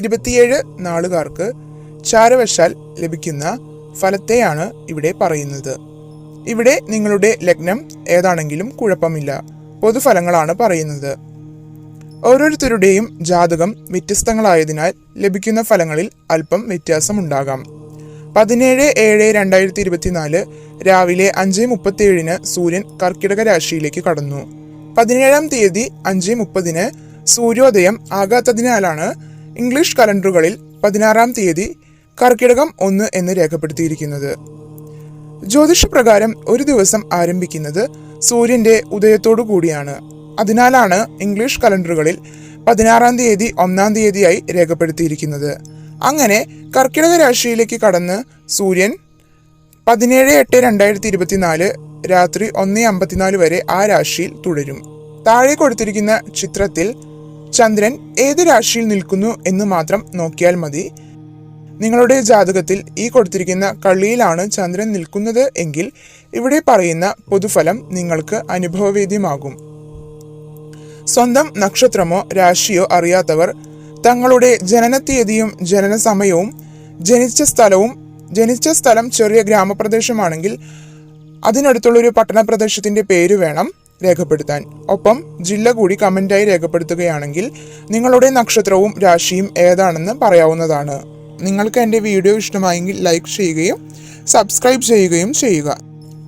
ഇരുപത്തിയേഴ് നാളുകാർക്ക് ചാരവശാൽ ലഭിക്കുന്ന ഫലത്തെയാണ് ഇവിടെ പറയുന്നത്. ഇവിടെ നിങ്ങളുടെ ലഗ്നം ഏതാണെങ്കിലും കുഴപ്പമില്ല. പൊതുഫലങ്ങളാണ് പറയുന്നത്. ഓരോരുത്തരുടെയും ജാതകം വ്യത്യസ്തങ്ങളായതിനാൽ ലഭിക്കുന്ന ഫലങ്ങളിൽ അല്പം വ്യത്യാസമുണ്ടാകാം. പതിനേഴ് ഏഴ് രണ്ടായിരത്തി ഇരുപത്തിനാല് രാവിലെ അഞ്ച് മുപ്പത്തിയേഴിന് സൂര്യൻ കർക്കിടക രാശിയിലേക്ക് കടന്നു. പതിനേഴാം തീയതി അഞ്ച് മുപ്പതിന് സൂര്യോദയം ആകാത്തതിനാലാണ് ഇംഗ്ലീഷ് കലണ്ടറുകളിൽ പതിനാറാം തീയതി കർക്കിടകം ഒന്ന് എന്ന് രേഖപ്പെടുത്തിയിരിക്കുന്നത്. ജ്യോതിഷപ്രകാരം ഒരു ദിവസം ആരംഭിക്കുന്നത് സൂര്യന്റെ ഉദയത്തോടു കൂടിയാണ്. അതിനാലാണ് ഇംഗ്ലീഷ് കലണ്ടറുകളിൽ പതിനാറാം തീയതി ഒന്നാം തീയതിയായി രേഖപ്പെടുത്തിയിരിക്കുന്നത്. അങ്ങനെ കർക്കിടക രാശിയിലേക്ക് കടന്ന് സൂര്യൻ പതിനേഴ് എട്ട് രണ്ടായിരത്തി ഇരുപത്തിനാല് രാത്രി ഒന്ന് അമ്പത്തിനാല് വരെ ആ രാശിയിൽ തുടരും. താഴെ കൊടുത്തിരിക്കുന്ന ചിത്രത്തിൽ ചന്ദ്രൻ ഏത് രാശിയിൽ നിൽക്കുന്നു എന്ന് മാത്രം നോക്കിയാൽ മതി. നിങ്ങളുടെ ജാതകത്തിൽ ഈ കൊടുത്തിരിക്കുന്ന കള്ളിയിലാണ് ചന്ദ്രൻ നിൽക്കുന്നത് എങ്കിൽ ഇവിടെ പറയുന്ന പൊതുഫലം നിങ്ങൾക്ക് അനുഭവവേദ്യമാകും. സ്വന്തം നക്ഷത്രമോ രാശിയോ അറിയാത്തവർ തങ്ങളുടെ ജനനത്തീയതിയും ജനന സമയവും ജനിച്ച സ്ഥലവും ജനിച്ച സ്ഥലം ചെറിയ ഗ്രാമപ്രദേശമാണെങ്കിൽ അതിനടുത്തുള്ള ഒരു പട്ടണ പ്രദേശത്തിന്റെ പേര് വേണം. രേഖപ്പെടുത്താൻ. ഒപ്പം ജില്ല കൂടി കമന്റായി രേഖപ്പെടുത്തുകയാണെങ്കിൽ നിങ്ങളുടെ നക്ഷത്രവും രാശിയും ഏതാണെന്ന് പറയാവുന്നതാണ്. നിങ്ങൾക്ക് എന്റെ വീഡിയോ ഇഷ്ടമായെങ്കിൽ ലൈക്ക് ചെയ്യുകയും സബ്സ്ക്രൈബ് ചെയ്യുകയും ചെയ്യുക.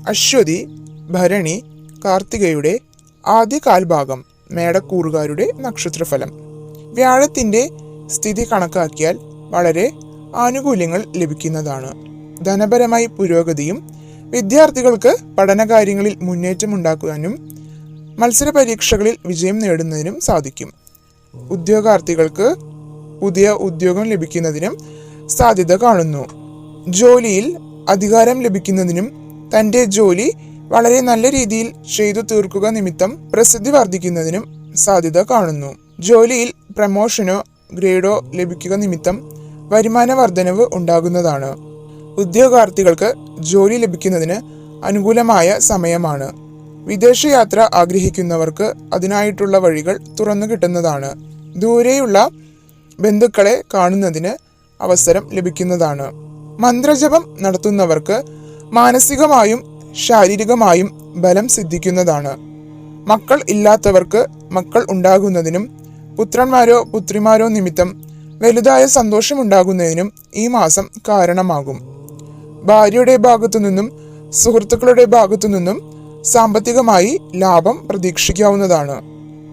അശ്വതി ഭരണി കാർത്തികയുടെ ആദ്യ കാൽഭാഗം മേടക്കൂറുകാരുടെ നക്ഷത്രഫലം. വ്യാഴത്തിന്റെ സ്ഥിതി കണക്കാക്കിയാൽ വളരെ ആനുകൂല്യങ്ങൾ ലഭിക്കുന്നതാണ്. ധനപരമായി പുരോഗതിയും വിദ്യാർത്ഥികൾക്ക് പഠനകാര്യങ്ങളിൽ മുന്നേറ്റമുണ്ടാക്കുവാനും മത്സര പരീക്ഷകളിൽ വിജയം നേടുന്നതിനും സാധിക്കും. ഉദ്യോഗാർത്ഥികൾക്ക് പുതിയ ഉദ്യോഗം ലഭിക്കുന്നതിനും സാധ്യത കാണുന്നു. ജോലിയിൽ അധികാരം ലഭിക്കുന്നതിനും തന്റെ ജോലി വളരെ നല്ല രീതിയിൽ ചെയ്തു തീർക്കുക നിമിത്തം പ്രസിദ്ധി വർദ്ധിക്കുന്നതിനും സാധ്യത കാണുന്നു. ജോലിയിൽ പ്രമോഷനോ ഗ്രേഡോ ലഭിക്കുക നിമിത്തം വരുമാന വർധനവ് ഉണ്ടാകുന്നതാണ്. ഉദ്യോഗാർത്ഥികൾക്ക് ജോലി ലഭിക്കുന്നതിന് അനുകൂലമായ സമയമാണ്. വിദേശയാത്ര ആഗ്രഹിക്കുന്നവർക്ക് അതിനായിട്ടുള്ള വഴികൾ തുറന്നു കിട്ടുന്നതാണ്. ദൂരെയുള്ള ബന്ധുക്കളെ കാണുന്നതിന് അവസരം ലഭിക്കുന്നതാണ്. മന്ത്രജപം നടത്തുന്നവർക്ക് മാനസികമായും ശാരീരികമായും ബലം സിദ്ധിക്കുന്നതാണ്. മക്കൾ ഇല്ലാത്തവർക്ക് മക്കൾ ഉണ്ടാകുന്നതിനും പുത്രന്മാരോ പുത്രിമാരോ നിമിത്തം വലുതായ സന്തോഷമുണ്ടാകുന്നതിനും ഈ മാസം കാരണമാകും. ഭാര്യയുടെ ഭാഗത്തു നിന്നും സുഹൃത്തുക്കളുടെ ഭാഗത്തു നിന്നും സാമ്പത്തികമായി ലാഭം പ്രതീക്ഷിക്കാവുന്നതാണ്.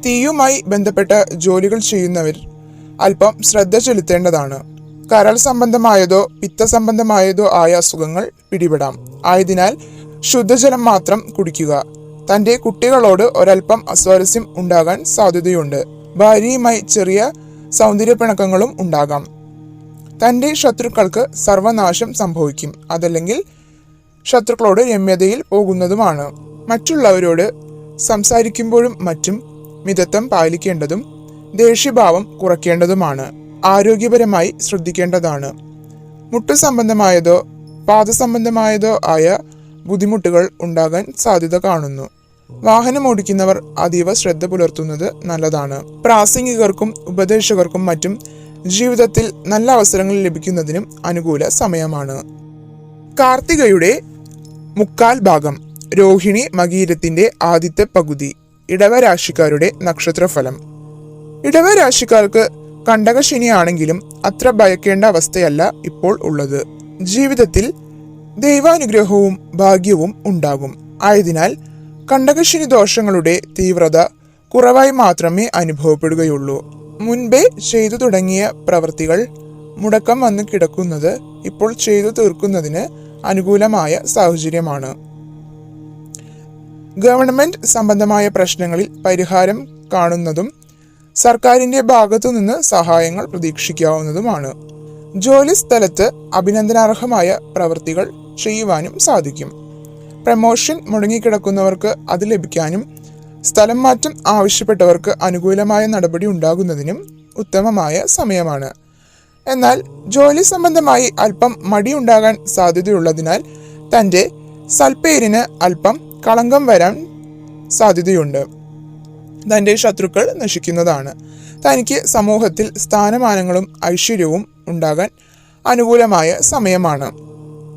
തീയുമായി ബന്ധപ്പെട്ട ജോലികൾ ചെയ്യുന്നവർ അല്പം ശ്രദ്ധ ചെലുത്തേണ്ടതാണ്. കരൾ സംബന്ധമായതോ പിത്ത സംബന്ധമായതോ ആയ അസുഖങ്ങൾ പിടിപെടാം. ആയതിനാൽ ശുദ്ധജലം മാത്രം കുടിക്കുക. തന്റെ കുട്ടികളോട് ഒരൽപ്പം അസ്വാരസ്യം ഉണ്ടാകാൻ സാധ്യതയുണ്ട്. ഭാര്യയുമായി ചെറിയ സൗന്ദര്യപ്പിണക്കങ്ങളും ഉണ്ടാകാം. തന്റെ ശത്രുക്കൾക്ക് സർവനാശം സംഭവിക്കും. അതല്ലെങ്കിൽ ശത്രുക്കളോട് രമ്യതയിൽ പോകുന്നതുമാണ്. മറ്റുള്ളവരോട് സംസാരിക്കുമ്പോഴും മറ്റും മിതത്വം പാലിക്കേണ്ടതും ദേഷ്യഭാവം കുറയ്ക്കേണ്ടതുമാണ്. ആരോഗ്യപരമായി ശ്രദ്ധിക്കേണ്ടതാണ്. മുട്ടു സംബന്ധമായതോ പാദസംബന്ധമായതോ ആയ ബുദ്ധിമുട്ടുകൾ ഉണ്ടാകാൻ സാധ്യത കാണുന്നു. വാഹനം ഓടിക്കുന്നവർ അതീവ ശ്രദ്ധ പുലർത്തുന്നത് നല്ലതാണ്. പ്രാസംഗികർക്കും ഉപദേശകർക്കും മറ്റും ജീവിതത്തിൽ നല്ല അവസരങ്ങൾ ലഭിക്കുന്നതിനും അനുകൂല സമയമാണ്. കാർത്തികയുടെ മുക്കാൽ ഭാഗം രോഹിണി മകീരത്തിന്റെ ആദ്യത്തെ പകുതി ഇടവരാശിക്കാരുടെ നക്ഷത്രഫലം. ഇടവരാശിക്കാർക്ക് കണ്ടകശനിയാണെങ്കിലും അത്ര ഭയക്കേണ്ട അവസ്ഥയല്ല ഇപ്പോൾ ഉള്ളത്. ജീവിതത്തിൽ ദൈവാനുഗ്രഹവും ഭാഗ്യവും ഉണ്ടാകും. ആയതിനാൽ കണ്ടകശനി ദോഷങ്ങളുടെ തീവ്രത കുറവായി മാത്രമേ അനുഭവപ്പെടുകയുള്ളൂ. മുൻപേ ചെയ്തു തുടങ്ങിയ പ്രവൃത്തികൾ മുടക്കം വന്ന് കിടക്കുന്നത് ഇപ്പോൾ ചെയ്തു തീർക്കുന്നതിന് അനുകൂലമായ സാഹചര്യമാണ്. ഗവൺമെന്റ് സംബന്ധമായ പ്രശ്നങ്ങളിൽ പരിഹാരം കാണുന്നതും സർക്കാരിന്റെ ഭാഗത്തുനിന്ന് സഹായങ്ങൾ പ്രതീക്ഷിക്കാവുന്നതുമാണ്. ജോലി സ്ഥലത്ത് അഭിനന്ദനാർഹമായ പ്രവൃത്തികൾ ചെയ്യുവാനും സാധിക്കും. പ്രമോഷൻ മുടങ്ങിക്കിടക്കുന്നവർക്ക് അത് ലഭിക്കാനും സ്ഥലം മാറ്റം ആവശ്യപ്പെട്ടവർക്ക് അനുകൂലമായ നടപടി ഉണ്ടാകുന്നതിനും ഉത്തമമായ സമയമാണ്. എന്നാൽ ജോലി സംബന്ധമായി അല്പം മടിയുണ്ടാകാൻ സാധ്യതയുള്ളതിനാൽ തന്റെ സൽപ്പേരിന് അല്പം കളങ്കം വരാൻ സാധ്യതയുണ്ട്. തന്റെ ശത്രുക്കൾ നശിക്കുന്നതാണ്. തനിക്ക് സമൂഹത്തിൽ സ്ഥാനമാനങ്ങളും ഐശ്വര്യവും ഉണ്ടാകാൻ അനുകൂലമായ സമയമാണ്.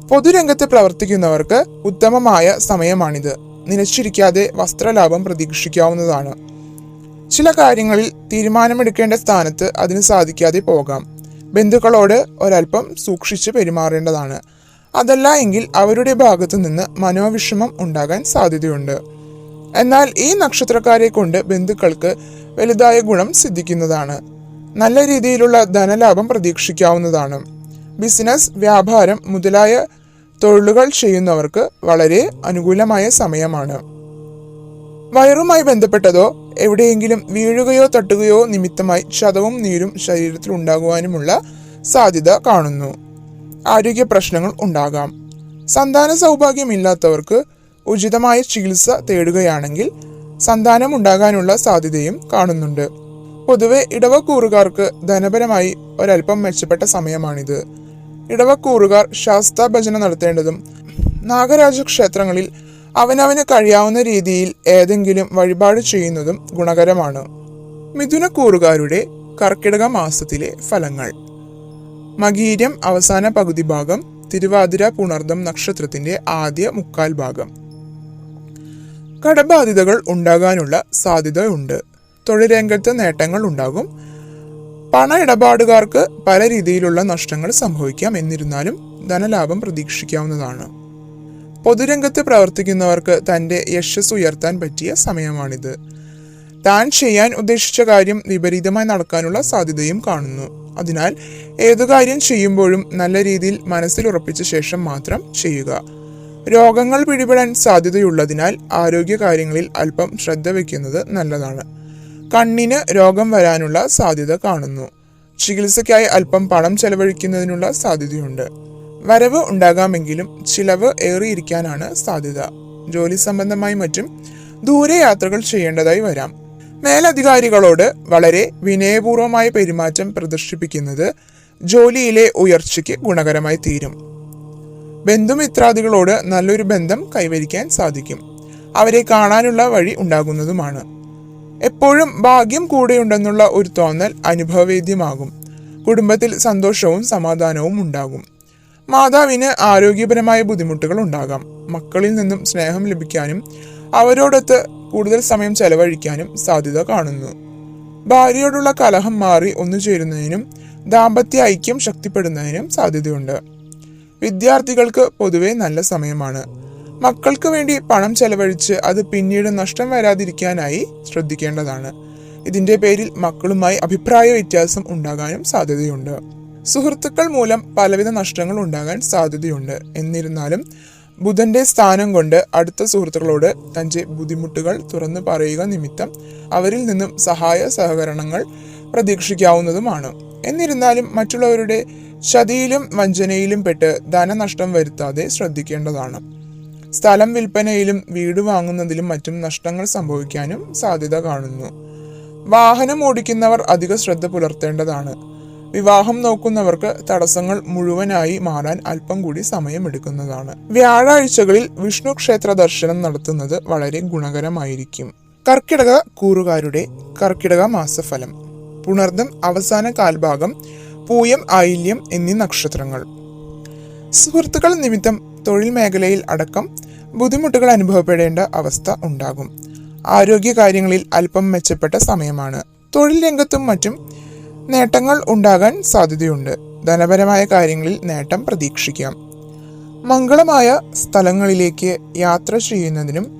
പൊതുരംഗത്ത് പ്രവർത്തിക്കുന്നവർക്ക് ഉത്തമമായ സമയമാണിത്. നിലച്ചിരിക്കാതെ വസ്ത്രലാഭം പ്രതീക്ഷിക്കാവുന്നതാണ്. ചില കാര്യങ്ങളിൽ തീരുമാനമെടുക്കേണ്ട സ്ഥാനത്ത് അതിന് സാധിക്കാതെ പോകാം. ബന്ധുക്കളോട് ഒരല്പം സൂക്ഷിച്ച് പെരുമാറേണ്ടതാണ്. അതല്ല എങ്കിൽ അവരുടെ ഭാഗത്തു നിന്ന് മനോവിഷമം ഉണ്ടാകാൻ സാധ്യതയുണ്ട്. എന്നാൽ ഈ നക്ഷത്രക്കാരെ കൊണ്ട് ബന്ധുക്കൾക്ക് വലുതായ ഗുണം സിദ്ധിക്കുന്നതാണ്. നല്ല രീതിയിലുള്ള ധനലാഭം പ്രതീക്ഷിക്കാവുന്നതാണ്. ബിസിനസ് വ്യാപാരം മുതലായ തൊഴിലുകൾ ചെയ്യുന്നവർക്ക് വളരെ അനുകൂലമായ സമയമാണ്. വയറുമായി ബന്ധപ്പെട്ടതോ എവിടെയെങ്കിലും വീഴുകയോ തട്ടുകയോ നിമിത്തമായി ക്ഷതവും നീരും ശരീരത്തിൽ ഉണ്ടാകുവാനുമുള്ള സാധ്യത കാണുന്നു. ആരോഗ്യ പ്രശ്നങ്ങൾ ഉണ്ടാകാം. സന്താന സൗഭാഗ്യമില്ലാത്തവർക്ക് ഉചിതമായ ചികിത്സ തേടുകയാണെങ്കിൽ സന്താനം ഉണ്ടാകാനുള്ള സാധ്യതയും കാണുന്നുണ്ട്. പൊതുവെ ഇടവക്കൂറുകാർക്ക് ധനപരമായി ഒരല്പം മെച്ചപ്പെട്ട സമയമാണിത്. ഇടവക്കൂറുകാർ ശാസ്ത്ര ഭജന നടത്തേണ്ടതും നാഗരാജ ക്ഷേത്രങ്ങളിൽ അവനവന് കഴിയാവുന്ന രീതിയിൽ ഏതെങ്കിലും വഴിപാട് ചെയ്യുന്നതും ഗുണകരമാണ്. മിഥുനക്കൂറുകാരുടെ കർക്കിടക മാസത്തിലെ ഫലങ്ങൾ. മകീര്യം അവസാന പകുതി ഭാഗം തിരുവാതിര പുണർദം നക്ഷത്രത്തിന്റെ ആദ്യ മുക്കാൽ ഭാഗം. കടബാധിതകൾ ഉണ്ടാകാനുള്ള സാധ്യതയുണ്ട്. തൊഴിൽ രംഗത്ത് നേട്ടങ്ങൾ ഉണ്ടാകും. പണ ഇടപാടുകാർക്ക് പല രീതിയിലുള്ള നഷ്ടങ്ങൾ സംഭവിക്കാം എന്നിരുന്നാലും ധനലാഭം പ്രതീക്ഷിക്കാവുന്നതാണ്. പൊതുരംഗത്ത് പ്രവർത്തിക്കുന്നവർക്ക് തന്റെ യശസ് ഉയർത്താൻ പറ്റിയ സമയമാണിത്. താൻ ചെയ്യാൻ ഉദ്ദേശിച്ച കാര്യം വിപരീതമായി നടക്കാനുള്ള സാധ്യതയും കാണുന്നു. അതിനാൽ ഏതു കാര്യം ചെയ്യുമ്പോഴും നല്ല രീതിയിൽ മനസ്സിൽ ഉറപ്പിച്ച ശേഷം മാത്രം ചെയ്യുക. രോഗങ്ങൾ പിടിപെടാൻ സാധ്യതയുള്ളതിനാൽ ആരോഗ്യ കാര്യങ്ങളിൽ അല്പം ശ്രദ്ധ വയ്ക്കുന്നത് നല്ലതാണ്. കണ്ണിന് രോഗം വരാനുള്ള സാധ്യത കാണുന്നു. ചികിത്സയ്ക്കായി അല്പം പണം ചെലവഴിക്കുന്നതിനുള്ള സാധ്യതയുണ്ട്. വരവ് ഉണ്ടാകാമെങ്കിലും ചിലവ് ഏറിയിരിക്കാനാണ് സാധ്യത. ജോലി സംബന്ധമായി മറ്റും ദൂരയാത്രകൾ ചെയ്യേണ്ടതായി വരാം. മേലധികാരികളോട് വളരെ വിനയപൂർവമായ പെരുമാറ്റം പ്രദർശിപ്പിക്കുന്നത് ജോലിയിലെ ഉയർച്ചയ്ക്ക് ഗുണകരമായി തീരും. ബന്ധുമിത്രാദികളോട് നല്ലൊരു ബന്ധം കൈവരിക്കാൻ സാധിക്കും. അവരെ കാണാനുള്ള വഴി ഉണ്ടാകുന്നതുമാണ്. എപ്പോഴും ഭാഗ്യം കൂടെയുണ്ടെന്നുള്ള ഒരു തോന്നൽ അനുഭവവേദ്യമാകും. കുടുംബത്തിൽ സന്തോഷവും സമാധാനവും ഉണ്ടാകും. മാതാവിന് ആരോഗ്യപരമായ ബുദ്ധിമുട്ടുകൾ ഉണ്ടാകാം. മക്കളിൽ നിന്നും സ്നേഹം ലഭിക്കാനും അവരോടൊത്ത് കൂടുതൽ സമയം ചെലവഴിക്കാനും സാധ്യത കാണുന്നു. ഭാര്യയോടുള്ള കലഹം മാറി ഒന്നുചേരുന്നതിനും ദാമ്പത്യ ഐക്യം ശക്തിപ്പെടുന്നതിനും സാധ്യതയുണ്ട്. വിദ്യാർത്ഥികൾക്ക് പൊതുവെ നല്ല സമയമാണ്. മക്കൾക്ക് വേണ്ടി പണം ചെലവഴിച്ച് അത് പിന്നീട് നഷ്ടം വരാതിരിക്കാനായി ശ്രദ്ധിക്കേണ്ടതാണ്. ഇതിന്റെ പേരിൽ മക്കളുമായി അഭിപ്രായ വ്യത്യാസം ഉണ്ടാകാനും സാധ്യതയുണ്ട്. സുഹൃത്തുക്കൾ മൂലം പലവിധ നഷ്ടങ്ങൾ ഉണ്ടാകാൻ സാധ്യതയുണ്ട്. എന്നിരുന്നാലും ബുധന്റെ സ്ഥാനം കൊണ്ട് അടുത്ത സുഹൃത്തുക്കളോട് തന്റെ ബുദ്ധിമുട്ടുകൾ തുറന്നു പറയുക നിമിത്തം അവരിൽ നിന്നും സഹായ സഹകരണങ്ങൾ പ്രതീക്ഷിക്കാവുന്നതുമാണ്. എന്നിരുന്നാലും മറ്റുള്ളവരുടെ ചതിയിലും വഞ്ചനയിലും പെട്ട് ധനനഷ്ടം വരുത്താതെ ശ്രദ്ധിക്കേണ്ടതാണ്. സ്ഥലം വിൽപ്പനയിലും വീട് വാങ്ങുന്നതിലും മറ്റും നഷ്ടങ്ങൾ സംഭവിക്കാനും സാധ്യത കാണുന്നു. വാഹനം ഓടിക്കുന്നവർ അധിക ശ്രദ്ധ പുലർത്തേണ്ടതാണ്. വിവാഹം നോക്കുന്നവർക്ക് തടസ്സങ്ങൾ മുഴുവനായി മാറാൻ അല്പം കൂടി സമയമെടുക്കുന്നതാണ്. വ്യാഴാഴ്ചകളിൽ വിഷ്ണു ക്ഷേത്ര ദർശനം നടത്തുന്നത് വളരെ ഗുണകരമായിരിക്കും. കർക്കിടക കൂറുകാരുടെ കർക്കിടക മാസഫലം പുണർദം അവസാന കാൽഭാഗം പൂയം ആയില്യം എന്നീ നക്ഷത്രങ്ങൾ. സുഹൃത്തുക്കൾ നിമിത്തം തൊഴിൽ മേഖലയിൽ അടക്കം ബുദ്ധിമുട്ടുകൾ അനുഭവപ്പെടേണ്ട അവസ്ഥ ഉണ്ടാകും. ആരോഗ്യ കാര്യങ്ങളിൽ അല്പം മെച്ചപ്പെട്ട സമയമാണ്. തൊഴിൽ രംഗത്തും മറ്റും നേട്ടങ്ങൾ ഉണ്ടാകാൻ സാധ്യതയുണ്ട്. ധനപരമായ കാര്യങ്ങളിൽ നേട്ടം പ്രതീക്ഷിക്കാം. മംഗളമായ സ്ഥലങ്ങളിലേക്ക് യാത്ര ചെയ്യുന്നതിനും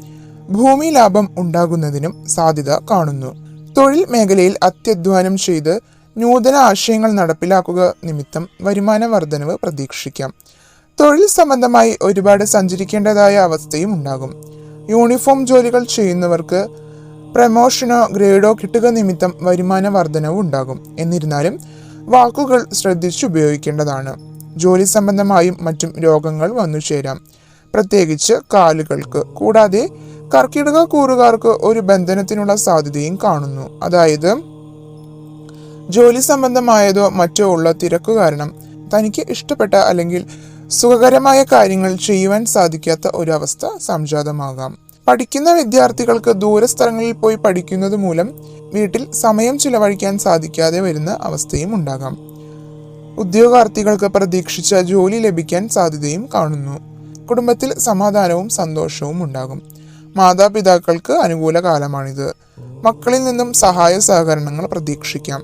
ഭൂമി ലാഭം ഉണ്ടാകുന്നതിനും സാധ്യത കാണുന്നു. തൊഴിൽ മേഖലയിൽ അത്യധ്വാനം ചെയ്ത് നൂതന ആശയങ്ങൾ നടപ്പിലാക്കുക നിമിത്തം വരുമാന വർധനവ് പ്രതീക്ഷിക്കാം. തൊഴിൽ സംബന്ധമായി ഒരുപാട് സഞ്ചരിക്കേണ്ടതായ അവസ്ഥയും ഉണ്ടാകും. യൂണിഫോം ജോലികൾ ചെയ്യുന്നവർക്ക് പ്രമോഷനോ ഗ്രേഡോ കിട്ടുക നിമിത്തം വരുമാന വർധനവും ഉണ്ടാകും. എന്നിരുന്നാലും വാക്കുകൾ ശ്രദ്ധിച്ചുപയോഗിക്കേണ്ടതാണ്. ജോലി സംബന്ധമായും മറ്റും രോഗങ്ങൾ വന്നു ചേരാം. പ്രത്യേകിച്ച് കാലുകൾക്ക്. കൂടാതെ കർക്കിടക കൂറുകാർക്ക് ഒരു ബന്ധനത്തിനുള്ള സാധ്യതയും കാണുന്നു. അതായത് ജോലി സംബന്ധമായതോ മറ്റോ ഉള്ള തിരക്ക് കാരണം തനിക്ക് ഇഷ്ടപ്പെട്ട അല്ലെങ്കിൽ സുഖകരമായ കാര്യങ്ങൾ ചെയ്യുവാൻ സാധിക്കാത്ത ഒരവസ്ഥ സംജാതമാകാം. പഠിക്കുന്ന വിദ്യാർത്ഥികൾക്ക് ദൂരസ്ഥലങ്ങളിൽ പോയി പഠിക്കുന്നത് മൂലം വീട്ടിൽ സമയം ചിലവഴിക്കാൻ സാധിക്കാതെ വരുന്ന അവസ്ഥയും ഉണ്ടാകാം. ഉദ്യോഗാർത്ഥികൾക്ക് പ്രതീക്ഷിച്ച ജോലി ലഭിക്കാൻ സാധ്യതയും കാണുന്നു. കുടുംബത്തിൽ സമാധാനവും സന്തോഷവും ഉണ്ടാകും. മാതാപിതാക്കൾക്ക് അനുകൂല കാലമാണിത്. മക്കളിൽ നിന്നും സഹായ സഹകരണങ്ങൾ പ്രതീക്ഷിക്കാം.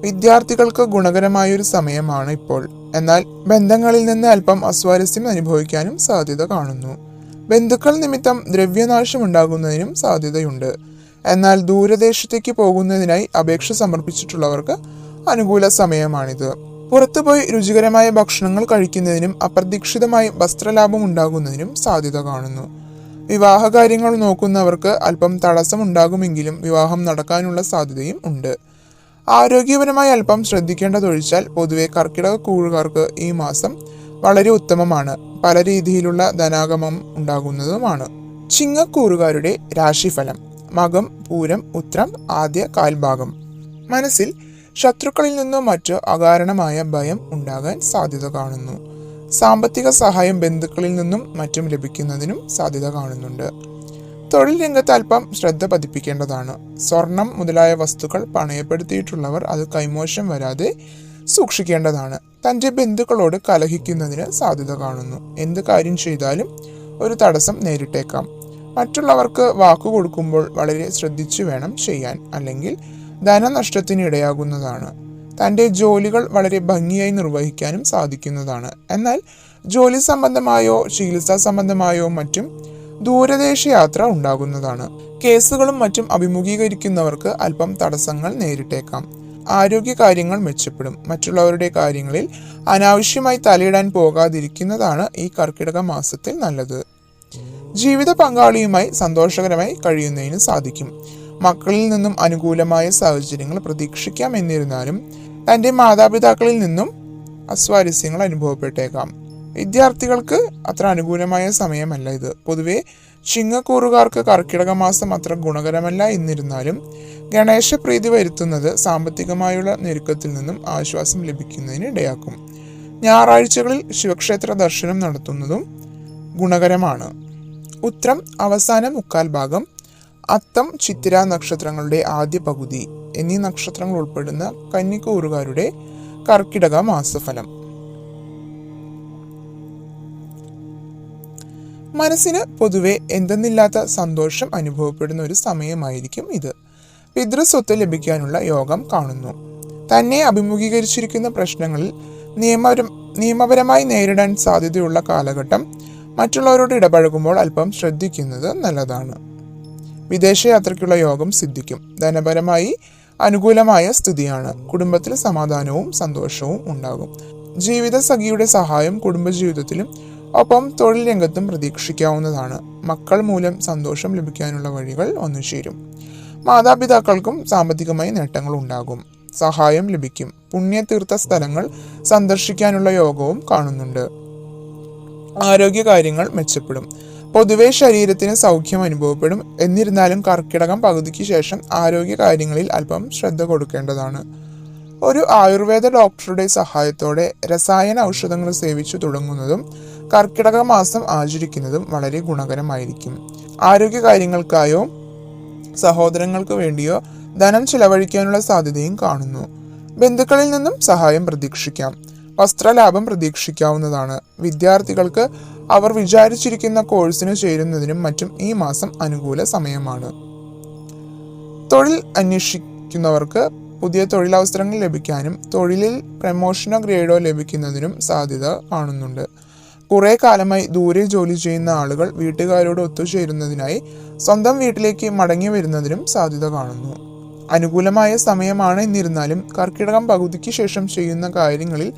വിദ്യാർത്ഥികൾക്ക് ഗുണകരമായൊരു സമയമാണ് ഇപ്പോൾ. എന്നാൽ ബന്ധങ്ങളിൽ നിന്ന് അല്പം അസ്വാരസ്യം അനുഭവിക്കാനും സാധ്യത കാണുന്നു. ബന്ധുക്കൾ നിമിത്തം ദ്രവ്യനാശം ഉണ്ടാകുന്നതിനും സാധ്യതയുണ്ട്. എന്നാൽ ദൂരദേശത്തേക്ക് പോകുന്നതിനായി അപേക്ഷ സമർപ്പിച്ചിട്ടുള്ളവർക്ക് അനുകൂല സമയമാണിത്. പുറത്തുപോയി രുചികരമായ ഭക്ഷണങ്ങൾ കഴിക്കുന്നതിനും അപ്രതീക്ഷിതമായി വസ്ത്രലാഭം ഉണ്ടാകുന്നതിനും സാധ്യത കാണുന്നു. വിവാഹകാര്യങ്ങൾ നോക്കുന്നവർക്ക് അല്പം തടസ്സമുണ്ടാകുമെങ്കിലും വിവാഹം നടക്കാനുള്ള സാധ്യതയും ഉണ്ട്. ആരോഗ്യപരമായി അല്പം ശ്രദ്ധിക്കേണ്ടതൊഴിച്ചാൽ പൊതുവെ കർക്കിടക കൂഴുകാർക്ക് ഈ മാസം വളരെ ഉത്തമമാണ്. പല രീതിയിലുള്ള ധനാഗമം ഉണ്ടാകുന്നതുമാണ്. ചിങ്ങക്കൂറുകാരുടെ രാശിഫലം. മകം പൂരം ഉത്രം ആദ്യ കാൽഭാഗം. മനസ്സിൽ ശത്രുക്കളിൽ നിന്നോ മറ്റോ അകാരണമായ ഭയം ഉണ്ടാകാൻ സാധ്യത കാണുന്നു. സാമ്പത്തിക സഹായം ബന്ധുക്കളിൽ നിന്നും മറ്റും ലഭിക്കുന്നതിനും സാധ്യത കാണുന്നുണ്ട്. തൊഴിൽ രംഗത്ത് അല്പം ശ്രദ്ധ പതിപ്പിക്കേണ്ടതാണ്. സ്വർണം മുതലായ വസ്തുക്കൾ പണയപ്പെടുത്തിയിട്ടുള്ളവർ അത് കൈമോശം വരാതെ സൂക്ഷിക്കേണ്ടതാണ്. തന്റെ ബന്ധുക്കളോട് കലഹിക്കുന്നതിന് സാധ്യത കാണുന്നു. എന്ത് കാര്യം ചെയ്താലും ഒരു തടസ്സം നേരിട്ടേക്കാം. മറ്റുള്ളവർക്ക് വാക്കു കൊടുക്കുമ്പോൾ വളരെ ശ്രദ്ധിച്ചു വേണം ചെയ്യാൻ അല്ലെങ്കിൽ ധനനഷ്ടത്തിന് ഇടയാകുന്നതാണ്. തന്റെ ജോലികൾ വളരെ ഭംഗിയായി നിർവഹിക്കാനും സാധിക്കുന്നതാണ്. എന്നാൽ ജോലി സംബന്ധമായോ ചികിത്സാ സംബന്ധമായോ മറ്റും ദൂരദേശ യാത്ര ഉണ്ടാകുന്നതാണ്. കേസുകളും മറ്റും അഭിമുഖീകരിക്കുന്നവർക്ക് അല്പം തടസ്സങ്ങൾ നേരിട്ടേക്കാം. ആരോഗ്യ കാര്യങ്ങൾ മെച്ചപ്പെടും. മറ്റുള്ളവരുടെ കാര്യങ്ങളിൽ അനാവശ്യമായി തലയിടാൻ പോകാതിരിക്കുന്നതാണ് ഈ കർക്കിടക മാസത്തിൽ നല്ലത്. ജീവിത പങ്കാളിയുമായി സന്തോഷകരമായി കഴിയുന്നതിന് സാധിക്കും. മക്കളിൽ നിന്നും അനുകൂലമായ സാഹചര്യങ്ങൾ പ്രതീക്ഷിക്കാം എന്നിരുന്നാലും തന്റെ മാതാപിതാക്കളിൽ നിന്നും അസ്വാരസ്യങ്ങൾ അനുഭവപ്പെട്ടേക്കാം. വിദ്യാർത്ഥികൾക്ക് അത്ര അനുകൂലമായ സമയമല്ല ഇത്. പൊതുവെ ചിങ്ങക്കൂറുകാർക്ക് കർക്കിടക മാസം അത്ര ഗുണകരമല്ല എന്നിരുന്നാലും ഗണേശപ്രീതി വരുത്തുന്നത് സാമ്പത്തികമായുള്ള ഞെരുക്കത്തിൽ നിന്നും ആശ്വാസം ലഭിക്കുന്നതിന് ഇടയാക്കും. ഞായറാഴ്ചകളിൽ ശിവക്ഷേത്ര ദർശനം നടത്തുന്നതും ഗുണകരമാണ്. ഉത്രം അവസാന മുക്കാൽ ഭാഗം അത്തം ചിത്തിര നക്ഷത്രങ്ങളുടെ ആദ്യ പകുതി എന്നീ നക്ഷത്രങ്ങൾ ഉൾപ്പെടുന്ന കന്നിക്കൂറുകാരുടെ കർക്കിടക മാസഫലം. മനസ്സിന് പൊതുവെ എന്തെന്നില്ലാത്ത സന്തോഷം അനുഭവപ്പെടുന്ന ഒരു സമയമായിരിക്കും ഇത്. പിതൃസ്വത്ത് ലഭിക്കാനുള്ള യോഗം കാണുന്നു. തന്നെ അഭിമുഖീകരിച്ചിരിക്കുന്ന പ്രശ്നങ്ങളിൽ നിയമപരം നിയമപരമായി നേരിടാൻ സാധ്യതയുള്ള കാലഘട്ടം മറ്റുള്ളവരോട് ഇടപഴകുമ്പോൾ അല്പം ശ്രദ്ധിക്കുന്നത് നല്ലതാണ്. വിദേശയാത്രയ്ക്കുള്ള യോഗം സിദ്ധിക്കും. ധനപരമായി അനുകൂലമായ സ്ഥിതിയാണ്. കുടുംബത്തിൽ സമാധാനവും സന്തോഷവും ഉണ്ടാകും. ജീവിത സഖിയുടെ സഹായം കുടുംബജീവിതത്തിലും ഒപ്പം തൊഴിൽ രംഗത്തും പ്രതീക്ഷിക്കാവുന്നതാണ്. മക്കൾ മൂലം സന്തോഷം ലഭിക്കാനുള്ള വഴികൾ ഒന്നു ചേരും. മാതാപിതാക്കൾക്കും സാമ്പത്തികമായി നേട്ടങ്ങൾ ഉണ്ടാകും. സഹായം ലഭിക്കും. പുണ്യതീർത്ഥ സ്ഥലങ്ങൾ സന്ദർശിക്കാനുള്ള യോഗവും കാണുന്നുണ്ട്. ആരോഗ്യ കാര്യങ്ങൾ മെച്ചപ്പെടും. പൊതുവെ ശരീരത്തിന് സൗഖ്യം അനുഭവപ്പെടും. എന്നിരുന്നാലും കർക്കിടകം പകുതിക്ക് ശേഷം ആരോഗ്യ കാര്യങ്ങളിൽ അല്പം ശ്രദ്ധ കൊടുക്കേണ്ടതാണ്. ഒരു ആയുർവേദ ഡോക്ടറുടെ സഹായത്തോടെ രസായന ഔഷധങ്ങൾ സേവിച്ചു തുടങ്ങുന്നതും കർക്കിടക മാസം ആചരിക്കുന്നതും വളരെ ഗുണകരമായിരിക്കും. ആരോഗ്യ കാര്യങ്ങൾക്കായോ സഹോദരങ്ങൾക്ക് വേണ്ടിയോ ധനം ചിലവഴിക്കാനുള്ള സാധ്യതയും കാണുന്നു. ബന്ധുക്കളിൽ നിന്നും സഹായം പ്രതീക്ഷിക്കാം. വസ്ത്രലാഭം പ്രതീക്ഷിക്കാവുന്നതാണ്. വിദ്യാർത്ഥികൾക്ക് അവർ വിചാരിച്ചിരിക്കുന്ന കോഴ്സിന് ചേരുന്നതിനും മറ്റും ഈ മാസം അനുകൂല സമയമാണ്. തൊഴിൽ അന്വേഷിക്കുന്നവർക്ക് പുതിയ തൊഴിലവസരങ്ങൾ ലഭിക്കാനും തൊഴിലിൽ പ്രമോഷനോ ഗ്രേഡോ ലഭിക്കുന്നതിനും സാധ്യത കാണുന്നുണ്ട്. കുറേ കാലമായി ദൂരെ ജോലി ചെയ്യുന്ന ആളുകൾ വീട്ടുകാരോട് ഒത്തുചേരുന്നതിനായി സ്വന്തം വീട്ടിലേക്ക് മടങ്ങി വരുന്നതിനും സാധ്യത കാണുന്നു. അനുകൂലമായ സമയമാണ് എന്നിരുന്നാലും കർക്കിടകം പകുതിക്ക് ശേഷം ചെയ്യുന്ന കാര്യങ്ങളിൽ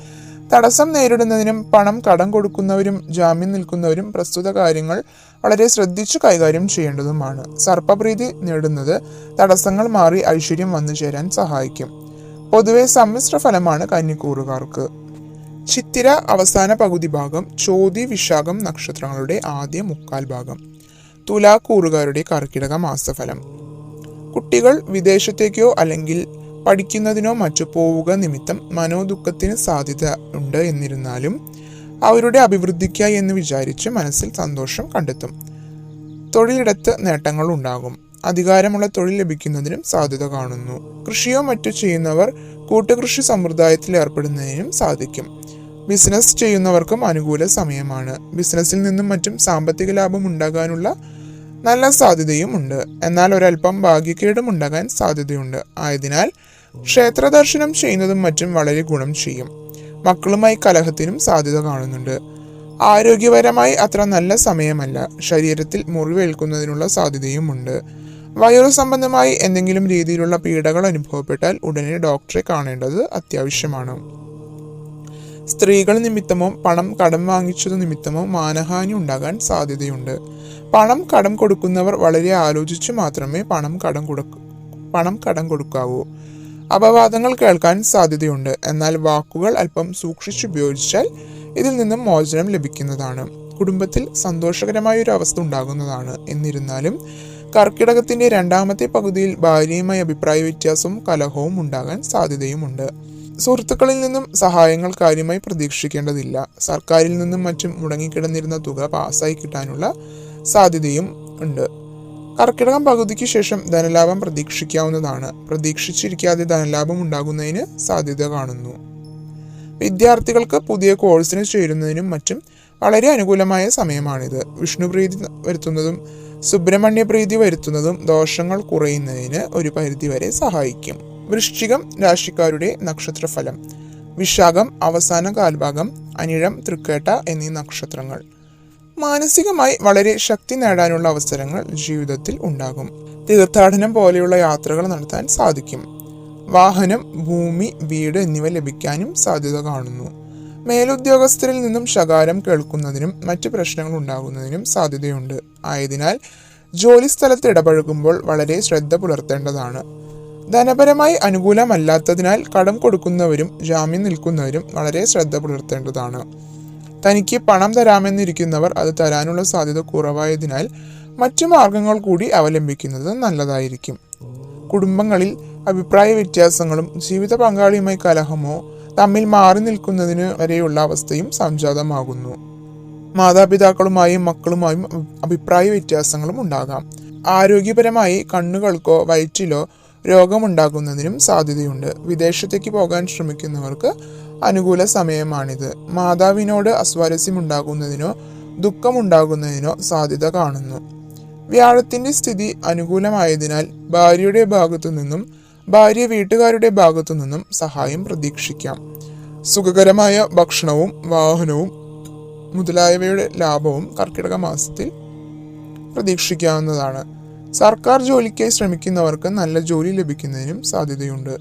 തടസ്സം നേരിടുന്നതിനും പണം കടം കൊടുക്കുന്നവരും ജാമ്യം നിൽക്കുന്നവരും പ്രസ്തുത കാര്യങ്ങൾ വളരെ ശ്രദ്ധിച്ചു കൈകാര്യം ചെയ്യേണ്ടതുമാണ്. സർപ്പപ്രീതി നേടുന്നത് തടസ്സങ്ങൾ മാറി ഐശ്വര്യം വന്നു ചേരാൻ സഹായിക്കും. പൊതുവെ സമ്മിശ്ര ഫലമാണ് കന്നിക്കൂറുകാർക്ക് ചിത്തിര അവസാന പകുതി ഭാഗം ചോതി വിശാഖം നക്ഷത്രങ്ങളുടെ ആദ്യ മുക്കാൽ ഭാഗം. തുലാക്കൂറുകാരുടെ കർക്കിടക മാസഫലം. കുട്ടികൾ വിദേശത്തേക്കോ അല്ലെങ്കിൽ പഠിക്കുന്നതിനോ മറ്റു പോവുക നിമിത്തം മനോദുഃഖത്തിന് സാധ്യത ഉണ്ട് എന്നിരുന്നാലും അവരുടെ അഭിവൃദ്ധിക്കായി എന്ന് വിചാരിച്ച് മനസ്സിൽ സന്തോഷം കണ്ടെത്തും. തൊഴിലിടത്ത് നേട്ടങ്ങൾ ഉണ്ടാകും. അധികാരമുള്ള തൊഴിൽ ലഭിക്കുന്നതിനും സാധ്യത കാണുന്നു. കൃഷിയോ മറ്റു ചെയ്യുന്നവർ കൂട്ടുകൃഷി സമ്പ്രദായത്തിൽ ഏർപ്പെടുന്നതിനും സാധിക്കും. ബിസിനസ് ചെയ്യുന്നവർക്കും അനുകൂല സമയമാണ്. ബിസിനസ്സിൽ നിന്നും മറ്റും സാമ്പത്തിക ലാഭം ഉണ്ടാകാനുള്ള നല്ല സാധ്യതയും ഉണ്ട്. എന്നാൽ ഒരല്പം ഭാഗ്യക്കേടും ഉണ്ടാകാൻ സാധ്യതയുണ്ട്. ആയതിനാൽ ക്ഷേത്ര ദർശനം ചെയ്യുന്നതും മറ്റും വളരെ ഗുണം ചെയ്യും. മക്കളുമായി കലഹത്തിനും സാധ്യത കാണുന്നുണ്ട്. ആരോഗ്യപരമായി അത്ര നല്ല സമയമല്ല. ശരീരത്തിൽ മുറിവേൽക്കുന്നതിനുള്ള സാധ്യതയും ഉണ്ട്. വയറു സംബന്ധമായി എന്തെങ്കിലും രീതിയിലുള്ള പീഡകൾ അനുഭവപ്പെട്ടാൽ ഉടനെ ഡോക്ടറെ കാണേണ്ടത് അത്യാവശ്യമാണ്. സ്ത്രീകൾ നിമിത്തമോ പണം കടം വാങ്ങിച്ചത് നിമിത്തമോ മാനഹാനി ഉണ്ടാകാൻ സാധ്യതയുണ്ട്. പണം കടം കൊടുക്കുന്നവർ വളരെ ആലോചിച്ച് മാത്രമേ പണം കടം കൊടുക്കൂ പണം കടം കൊടുക്കാവൂ. അപവാദങ്ങൾ കേൾക്കാൻ സാധ്യതയുണ്ട്. എന്നാൽ വാക്കുകൾ അല്പം സൂക്ഷിച്ചുപയോഗിച്ചാൽ ഇതിൽ നിന്നും മോചനം ലഭിക്കുന്നതാണ്. കുടുംബത്തിൽ സന്തോഷകരമായ ഒരു അവസ്ഥ ഉണ്ടാകുന്നതാണ്. എന്നിരുന്നാലും കർക്കിടകത്തിന്റെ രണ്ടാമത്തെ പകുതിയിൽ ഭാര്യയുമായി അഭിപ്രായ വ്യത്യാസവും കലഹവും ഉണ്ടാകാൻ സാധ്യതയുമുണ്ട്. സുഹൃത്തുക്കളിൽ നിന്നും സഹായങ്ങൾ കാര്യമായി പ്രതീക്ഷിക്കേണ്ടതില്ല. സർക്കാരിൽ നിന്നും മറ്റും മുടങ്ങിക്കിടന്നിരുന്ന തുക പാസ്സായി കിട്ടാനുള്ള സാധ്യതയും ഉണ്ട്. കർക്കിടകം പകുതിക്ക് ശേഷം ധനലാഭം പ്രതീക്ഷിക്കാവുന്നതാണ്. പ്രതീക്ഷിച്ചിരിക്കാതെ ധനലാഭം ഉണ്ടാകുന്നതിന് സാധ്യത കാണുന്നു. വിദ്യാർത്ഥികൾക്ക് പുതിയ കോഴ്സിന് ചേരുന്നതിനും മറ്റും വളരെ അനുകൂലമായ സമയമാണിത്. വിഷ്ണുപ്രീതി വരുത്തുന്നതും സുബ്രഹ്മണ്യ പ്രീതി വരുത്തുന്നതും ദോഷങ്ങൾ കുറയുന്നതിന് ഒരു പരിധിവരെ സഹായിക്കും. വൃശ്ചികം രാശിക്കാരുടെ നക്ഷത്രഫലം. വിശാഖം അവസാന കാൽഭാഗം അനിഴം തൃക്കേട്ട എന്നീ നക്ഷത്രങ്ങൾ. മാനസികമായി വളരെ ശക്തി നേടാനുള്ള അവസരങ്ങൾ ജീവിതത്തിൽ ഉണ്ടാകും. തീർത്ഥാടനം പോലെയുള്ള യാത്രകൾ നടത്താൻ സാധിക്കും. വാഹനം ഭൂമി വീട് എന്നിവ ലഭിക്കാനും സാധ്യത കാണുന്നു. മേലുദ്യോഗസ്ഥരിൽ നിന്നും ശകാരം കേൾക്കുന്നതിനും മറ്റ് പ്രശ്നങ്ങൾ ഉണ്ടാകുന്നതിനും സാധ്യതയുണ്ട്. ആയതിനാൽ ജോലി സ്ഥലത്ത് ഇടപഴകുമ്പോൾ വളരെ ശ്രദ്ധ പുലർത്തേണ്ടതാണ്. ധനപരമായി അനുകൂലമല്ലാത്തതിനാൽ കടം കൊടുക്കുന്നവരും ജാമ്യം നിൽക്കുന്നവരും വളരെ ശ്രദ്ധ പുലർത്തേണ്ടതാണ്. തനിക്ക് പണം തരാമെന്നിരിക്കുന്നവർ അത് തരാനുള്ള സാധ്യത കുറവായതിനാൽ മറ്റു മാർഗങ്ങൾ കൂടി അവലംബിക്കുന്നത് നല്ലതായിരിക്കും. കുടുംബങ്ങളിൽ അഭിപ്രായ വ്യത്യാസങ്ങളും ജീവിത പങ്കാളിയുമായി കലഹമോ തമ്മിൽ മാറി നിൽക്കുന്നതിന് വരെയുള്ള അവസ്ഥയും സംജാതമാകുന്നു. മാതാപിതാക്കളുമായും മക്കളുമായും അഭിപ്രായ വ്യത്യാസങ്ങളും ഉണ്ടാകാം. ആരോഗ്യപരമായി കണ്ണുകൾക്കോ വയറ്റിലോ രോഗമുണ്ടാകുന്നതിനും സാധ്യതയുണ്ട്. വിദേശത്തേക്ക് പോകാൻ ശ്രമിക്കുന്നവർക്ക് അനുകൂല സമയമാണിത്. മാതാവിനോട് അസ്വാരസ്യമുണ്ടാകുന്നതിനോ ദുഃഖമുണ്ടാകുന്നതിനോ സാധ്യത കാണുന്നു. വ്യാഴത്തിന്റെ സ്ഥിതി അനുകൂലമായതിനാൽ ഭാര്യയുടെ ഭാഗത്തു നിന്നും ഭാര്യ വീട്ടുകാരുടെ ഭാഗത്തു നിന്നും സഹായം പ്രതീക്ഷിക്കാം. സുഖകരമായ ഭക്ഷണവും വാഹനവും മുതലായവയുടെ ലാഭവും കർക്കിടക മാസത്തിൽ പ്രതീക്ഷിക്കാവുന്നതാണ്. സർക്കാർ ജോലിക്കായി ശ്രമിക്കുന്നവർക്ക് നല്ല ജോലി ലഭിക്കുന്നതിനും സാധ്യതയുണ്ട്.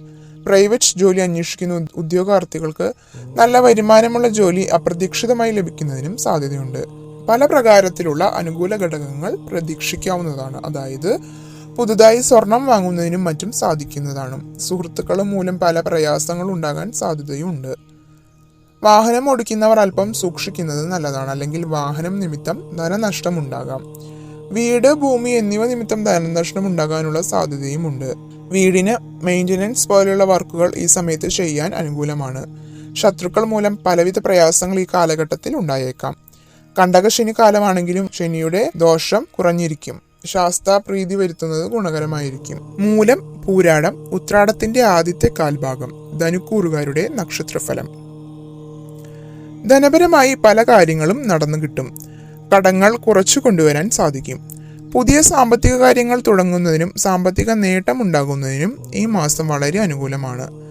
പ്രൈവറ്റ് ജോലി അന്വേഷിക്കുന്ന ഉദ്യോഗാർത്ഥികൾക്ക് നല്ല വരുമാനമുള്ള ജോലി അപ്രതീക്ഷിതമായി ലഭിക്കുന്നതിനും സാധ്യതയുണ്ട്. പല പ്രകാരത്തിലുള്ള അനുകൂല ഘടകങ്ങൾ പ്രതീക്ഷിക്കാവുന്നതാണ്. അതായത് പുതുതായി സ്വർണം വാങ്ങുന്നതിനും മറ്റും സാധിക്കുന്നതാണ്. സുഹൃത്തുക്കൾ മൂലം പല പ്രയാസങ്ങൾ ഉണ്ടാകാൻ സാധ്യതയുണ്ട് വാഹനം ഓടിക്കുന്നവർ അല്പം സൂക്ഷിക്കുന്നത് നല്ലതാണ്. അല്ലെങ്കിൽ വാഹനം നിമിത്തം ധനനഷ്ടം ഉണ്ടാകാം വീട് ഭൂമി എന്നിവ നിമിത്തം ധനനഷ്ടം ഉണ്ടാകാനുള്ള സാധ്യതയുമുണ്ട്. വീടിന് മെയിന്റനൻസ് പോലെയുള്ള വർക്കുകൾ ഈ സമയത്ത് ചെയ്യാൻ അനുകൂലമാണ്. ശത്രുക്കൾ മൂലം പലവിധ പ്രയാസങ്ങൾ ഈ കാലഘട്ടത്തിൽ ഉണ്ടായേക്കാം. കണ്ടക ശനി കാലമാണെങ്കിലും ശനിയുടെ ദോഷം കുറഞ്ഞിരിക്കും. ശാസ്ത്ര പ്രീതി വരുത്തുന്നത് ഗുണകരമായിരിക്കും. മൂലം പൂരാടം ഉത്രാടത്തിന്റെ ആദ്യത്തെ കാൽഭാഗം ധനുക്കൂറുകാരുടെ നക്ഷത്രഫലം. ധനപരമായി പല കാര്യങ്ങളും നടന്നു കിട്ടും. കടങ്ങൾ കുറച്ചു കൊണ്ടുവരാൻ സാധിക്കും. പുതിയ സാമ്പത്തിക കാര്യങ്ങൾ തുടങ്ങുന്നതിനും സാമ്പത്തിക നേട്ടം ഉണ്ടാകുന്നതിനും ഈ മാസം വളരെ അനുകൂലമാണ്.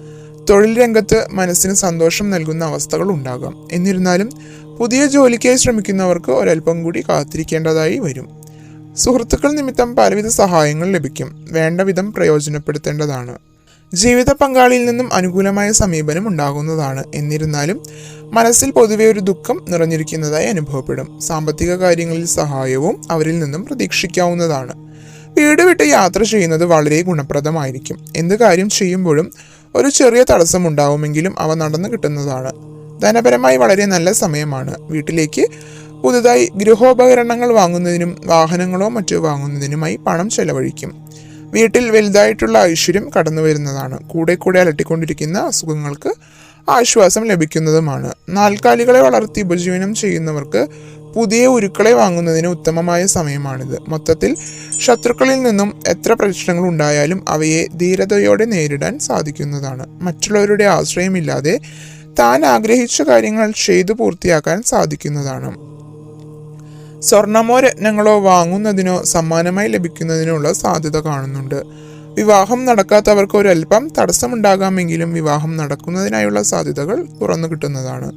തൊഴിൽ രംഗത്ത് മനസ്സിന് സന്തോഷം നൽകുന്ന അവസ്ഥകൾ ഉണ്ടാകാം. എന്നിരുന്നാലും പുതിയ ജോലിക്കായി ശ്രമിക്കുന്നവർക്ക് ഒരൽപ്പം കൂടി കാത്തിരിക്കേണ്ടതായി വരും. സുഹൃത്തുക്കൾ നിമിത്തം പലവിധ സഹായങ്ങൾ ലഭിക്കും. വേണ്ട വിധം പ്രയോജനപ്പെടുത്തേണ്ടതാണ്. ജീവിത പങ്കാളിയിൽ നിന്നും അനുകൂലമായ സമീപനം ഉണ്ടാകുന്നതാണ്. എന്നിരുന്നാലും മനസ്സിൽ പൊതുവെ ഒരു ദുഃഖം നിറഞ്ഞിരിക്കുന്നതായി അനുഭവപ്പെടും. സാമ്പത്തിക കാര്യങ്ങളിൽ സഹായവും അവരിൽ നിന്നും പ്രതീക്ഷിക്കാവുന്നതാണ്. വീട് വിട്ട് യാത്ര ചെയ്യുന്നത് വളരെ ഗുണപ്രദമായിരിക്കും. എന്ത് കാര്യം ചെയ്യുമ്പോഴും ഒരു ചെറിയ തടസ്സം ഉണ്ടാവുമെങ്കിലും അവ നടന്നു കിട്ടുന്നതാണ്. ധനപരമായി വളരെ നല്ല സമയമാണ്. വീട്ടിലേക്ക് പുതുതായി ഗൃഹോപകരണങ്ങൾ വാങ്ങുന്നതിനും വാഹനങ്ങളോ മറ്റോ വാങ്ങുന്നതിനുമായി പണം ചെലവഴിക്കും. വീട്ടിൽ വലുതായിട്ടുള്ള ഐശ്വര്യം കടന്നു വരുന്നതാണ്. കൂടെ കൂടെ അലട്ടിക്കൊണ്ടിരിക്കുന്ന അസുഖങ്ങൾക്ക് ആശ്വാസം ലഭിക്കുന്നതുമാണ്. നാൽക്കാലികളെ വളർത്തി ഉപജീവനം ചെയ്യുന്നവർക്ക് പുതിയ ഉരുക്കളെ വാങ്ങുന്നതിന് ഉത്തമമായ സമയമാണിത്. മൊത്തത്തിൽ ശത്രുക്കളിൽ നിന്നും എത്ര പ്രശ്നങ്ങൾ ഉണ്ടായാലും അവയെ ധീരതയോടെ നേരിടാൻ സാധിക്കുന്നതാണ്. മറ്റുള്ളവരുടെ ആശ്രയമില്ലാതെ താൻ ആഗ്രഹിച്ച കാര്യങ്ങൾ ചെയ്തു പൂർത്തിയാക്കാൻ സാധിക്കുന്നതാണ്. സ്വർണമോ രത്നങ്ങളോ വാങ്ങുന്നതിനോ സമ്മാനമായി ലഭിക്കുന്നതിനോ ഉള്ള സാധ്യത കാണുന്നുണ്ട്. വിവാഹം നടക്കാത്തവർക്ക് ഒരല്പം തടസ്സമുണ്ടാകാമെങ്കിലും വിവാഹം നടക്കുന്നതിനായുള്ള സാധ്യതകൾ തുറന്നു കിട്ടുന്നതാണ്.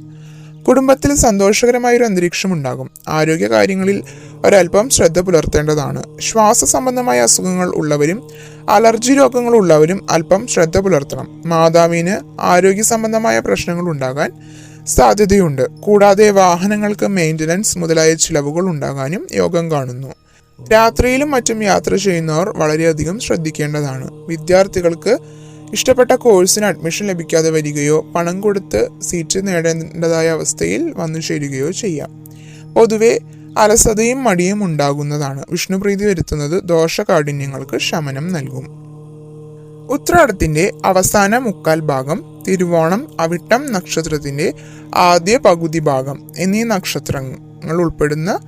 കുടുംബത്തിൽ സന്തോഷകരമായ ഒരു അന്തരീക്ഷം ഉണ്ടാകും ആരോഗ്യ കാര്യങ്ങളിൽ ഒരല്പം ശ്രദ്ധ പുലർത്തേണ്ടതാണ്. ശ്വാസ സംബന്ധമായ അസുഖങ്ങൾ ഉള്ളവരും അലർജി രോഗങ്ങൾ ഉള്ളവരും അല്പം ശ്രദ്ധ പുലർത്തണം. മാതാവിന് ആരോഗ്യ സംബന്ധമായ പ്രശ്നങ്ങൾ ഉണ്ടാകാൻ സാധ്യതയുണ്ട്. കൂടാതെ വാഹനങ്ങൾക്ക് മെയിന്റനൻസ് മുതലായ ചിലവുകൾ ഉണ്ടാകാനും യോഗം കാണുന്നു. രാത്രിയിലും മറ്റും യാത്ര ചെയ്യുന്നവർ വളരെയധികം ശ്രദ്ധിക്കേണ്ടതാണ്. വിദ്യാർത്ഥികൾക്ക് ഇഷ്ടപ്പെട്ട കോഴ്സിന് അഡ്മിഷൻ ലഭിക്കാതെ വരികയോ പണം കൊടുത്ത് സീറ്റ് നേടേണ്ടതായ അവസ്ഥയിൽ വന്നു ചേരുകയോ ചെയ്യാം. പൊതുവെ അലസതയും മടിയും ഉണ്ടാകുന്നതാണ്. വിഷ്ണുപ്രീതി വരുത്തുന്നത് ദോഷകാഠിന്യങ്ങൾക്ക് ശമനം നൽകും. ഉത്രാടത്തിന്റെ അവസാന മുക്കാൽ ഭാഗം തിരുവോണം അവിട്ടം നക്ഷത്രത്തിന്റെ ആദ്യ പകുതി ഭാഗം എന്നീ നക്ഷത്രങ്ങൾ ഉൾപ്പെടുന്ന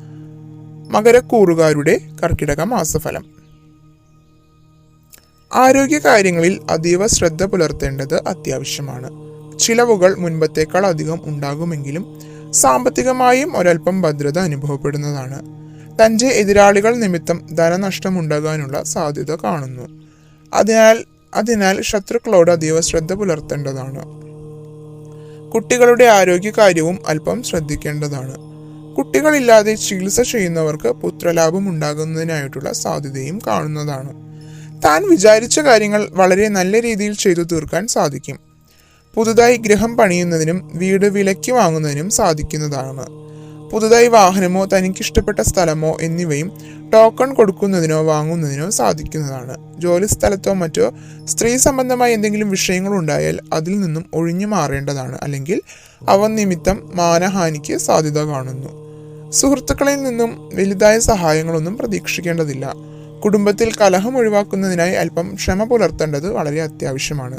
മകരക്കൂറുകാരുടെ കർക്കിടക മാസഫലം. ആരോഗ്യ കാര്യങ്ങളിൽ അതീവ ശ്രദ്ധ പുലർത്തേണ്ടത് അത്യാവശ്യമാണ്. ചിലവുകൾ മുൻപത്തേക്കാൾ അധികം ഉണ്ടാകുമെങ്കിലും സാമ്പത്തികമായും ഒരൽപ്പം ഭദ്രത അനുഭവപ്പെടുന്നതാണ്. തന്റെ എതിരാളികൾ നിമിത്തം ധനനഷ്ടമുണ്ടാകാനുള്ള സാധ്യത കാണുന്നു. അതിനാൽ അതിനാൽ ശത്രുക്കളോട് അതീവ ശ്രദ്ധ പുലർത്തേണ്ടതാണ്. കുട്ടികളുടെ ആരോഗ്യകാര്യവും അല്പം ശ്രദ്ധിക്കേണ്ടതാണ്. കുട്ടികളില്ലാതെ ചികിത്സ ചെയ്യുന്നവർക്ക് പുത്രലാഭം ഉണ്ടാകുന്നതിനായിട്ടുള്ള സാധ്യതയും കാണുന്നതാണ്. താൻ വിചാരിച്ച കാര്യങ്ങൾ വളരെ നല്ല രീതിയിൽ ചെയ്തു തീർക്കാൻ സാധിക്കും. പുതുതായി ഗൃഹം പണിയുന്നതിനും വീട് വിലയ്ക്ക് വാങ്ങുന്നതിനും സാധിക്കുന്നതാണ്. പുതുതായി വാഹനമോ തനിക്കിഷ്ടപ്പെട്ട സ്ഥലമോ എന്നിവയും ടോക്കൺ കൊടുക്കുന്നതിനോ വാങ്ങുന്നതിനോ സാധിക്കുന്നതാണ്. ജോലി സ്ഥലത്തോ മറ്റോ സ്ത്രീ സംബന്ധമായ എന്തെങ്കിലും വിഷയങ്ങൾ ഉണ്ടായാൽ അതിൽ നിന്നും ഒഴിഞ്ഞു മാറേണ്ടതാണ്. അല്ലെങ്കിൽ അവ നിമിത്തം മാനഹാനിക്ക് സാധ്യത കാണുന്നു. സുഹൃത്തുക്കളിൽ നിന്നും വലുതായ സഹായങ്ങളൊന്നും പ്രതീക്ഷിക്കേണ്ടതില്ല. കുടുംബത്തിൽ കലഹം ഒഴിവാക്കുന്നതിനായി അല്പം ക്ഷമ പുലർത്തേണ്ടത് വളരെ അത്യാവശ്യമാണ്.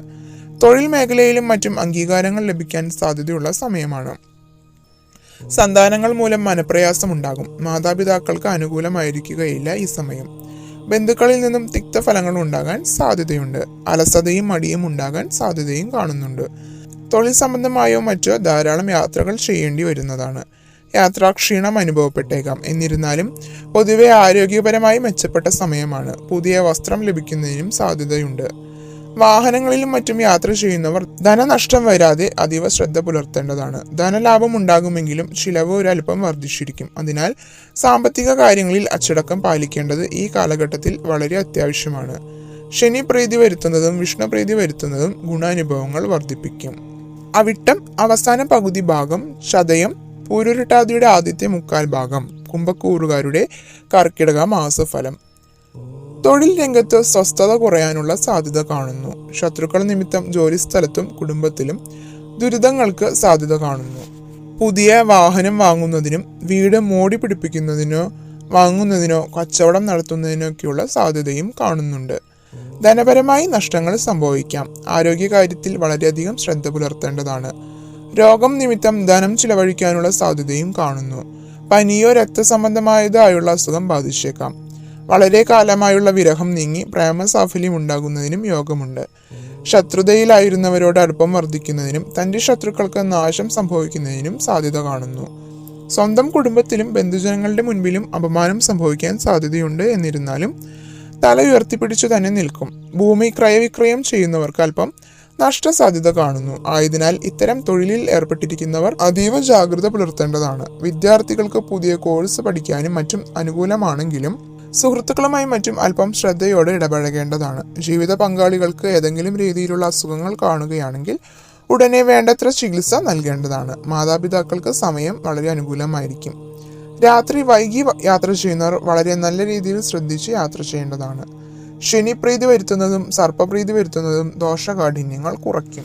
തൊഴിൽ മേഖലയിലും മറ്റും അംഗീകാരങ്ങൾ ലഭിക്കാൻ സാധ്യതയുള്ള സമയമാണ്. സന്താനങ്ങൾ മൂലം മനപ്രയാസമുണ്ടാകും. മാതാപിതാക്കൾക്ക് അനുകൂലമായിരിക്കുകയില്ല ഈ സമയം. ബന്ധുക്കളിൽ നിന്നും തിക്തഫലങ്ങൾ ഉണ്ടാകാൻ സാധ്യതയുണ്ട്. അലസതയും മടിയും ഉണ്ടാകാൻ സാധ്യതയും കാണുന്നുണ്ട്. തൊഴിൽ സംബന്ധമായോ മറ്റോ ധാരാളം യാത്രകൾ ചെയ്യേണ്ടി വരുന്നതാണ്. യാത്രാക്ഷീണം അനുഭവപ്പെട്ടേക്കാം. എന്നിരുന്നാലും പൊതുവെ ആരോഗ്യപരമായി മെച്ചപ്പെട്ട സമയമാണ്. പുതിയ വസ്ത്രം ലഭിക്കുന്നതിനും സാധ്യതയുണ്ട്. വാഹനങ്ങളിലും മറ്റും യാത്ര ചെയ്യുന്നവർ ധനനഷ്ടം വരാതെ അതീവ ശ്രദ്ധ പുലർത്തേണ്ടതാണ്. ധനലാഭം ഉണ്ടാകുമെങ്കിലും ചിലവ് ഒരല്പം വർദ്ധിച്ചിരിക്കും. അതിനാൽ സാമ്പത്തിക കാര്യങ്ങളിൽ അച്ചടക്കം പാലിക്കേണ്ടത് ഈ കാലഘട്ടത്തിൽ വളരെ അത്യാവശ്യമാണ്. ശനി പ്രീതി വരുത്തുന്നതും വിഷ്ണു പ്രീതി വരുത്തുന്നതും ഗുണാനുഭവങ്ങൾ വർദ്ധിപ്പിക്കും. അവിട്ടം അവസാന പകുതി ഭാഗം ചതയം പൂരുരുട്ടാതിയുടെ ആദ്യത്തെ മുക്കാൽ ഭാഗം കുംഭക്കൂറുകാരുടെ കർക്കിടക മാസഫലം. തൊഴിൽ രംഗത്ത് സ്വസ്ഥത കുറയാനുള്ള സാധ്യത കാണുന്നു. ശത്രുക്കൾ നിമിത്തം ജോലിസ്ഥലത്തും കുടുംബത്തിലും ദുരിതങ്ങൾക്ക് സാധ്യത കാണുന്നു. പുതിയ വാഹനം വാങ്ങുന്നതിനും വീട് മോടി പിടിപ്പിക്കുന്നതിനോ വാങ്ങുന്നതിനോ കച്ചവടം നടത്തുന്നതിനൊക്കെയുള്ള സാധ്യതയും കാണുന്നുണ്ട്. ധനപരമായി നഷ്ടങ്ങൾ സംഭവിക്കാം. ആരോഗ്യകാര്യത്തിൽ വളരെയധികം ശ്രദ്ധ പുലർത്തേണ്ടതാണ്. രോഗം നിമിത്തം ധനം ചിലവഴിക്കാനുള്ള സാധ്യതയും കാണുന്നു. പനിയോ രക്തസംബന്ധമായതായുള്ള അസുഖം ബാധിച്ചേക്കാം. വളരെ കാലമായുള്ള വിരഹം നീങ്ങി പ്രേമസാഫല്യം ഉണ്ടാകുന്നതിനും യോഗമുണ്ട്. ശത്രുതയിലായിരുന്നവരോട് അടുപ്പം വർദ്ധിക്കുന്നതിനും തന്റെ ശത്രുക്കൾക്ക് നാശം സംഭവിക്കുന്നതിനും സാധ്യത കാണുന്നു. സ്വന്തം കുടുംബത്തിലും ബന്ധുജനങ്ങളുടെ മുൻപിലും അപമാനം സംഭവിക്കാൻ സാധ്യതയുണ്ട് എന്നിരുന്നാലും തല ഉയർത്തിപ്പിടിച്ചു തന്നെ നിൽക്കും. ഭൂമി ക്രയവിക്രയം ചെയ്യുന്നവർക്ക് അല്പം നഷ്ടസാധ്യത കാണുന്നു. ആയതിനാൽ ഇത്തരം തൊഴിലിൽ ഏർപ്പെട്ടിരിക്കുന്നവർ അതീവ ജാഗ്രത പുലർത്തേണ്ടതാണ്. വിദ്യാർത്ഥികൾക്ക് പുതിയ കോഴ്സ് പഠിക്കാനും മറ്റും അനുകൂലമാണെങ്കിലും സുഹൃത്തുക്കളുമായി മറ്റും അല്പം ശ്രദ്ധയോടെ ഇടപഴകേണ്ടതാണ്. ജീവിത പങ്കാളികൾക്ക് ഏതെങ്കിലും രീതിയിലുള്ള അസുഖങ്ങൾ കാണുകയാണെങ്കിൽ ഉടനെ വേണ്ടത്ര ചികിത്സ നൽകേണ്ടതാണ്. മാതാപിതാക്കൾക്ക് സമയം വളരെ അനുകൂലമായിരിക്കും. രാത്രി വൈകി യാത്ര ചെയ്യുന്നവർ വളരെ നല്ല രീതിയിൽ ശ്രദ്ധിച്ച് യാത്ര ചെയ്യേണ്ടതാണ്. ശനിപ്രീതി വരുത്തുന്നതും സർപ്പപ്രീതി വരുത്തുന്നതും ദോഷകാഠിന്യങ്ങൾ കുറയ്ക്കും.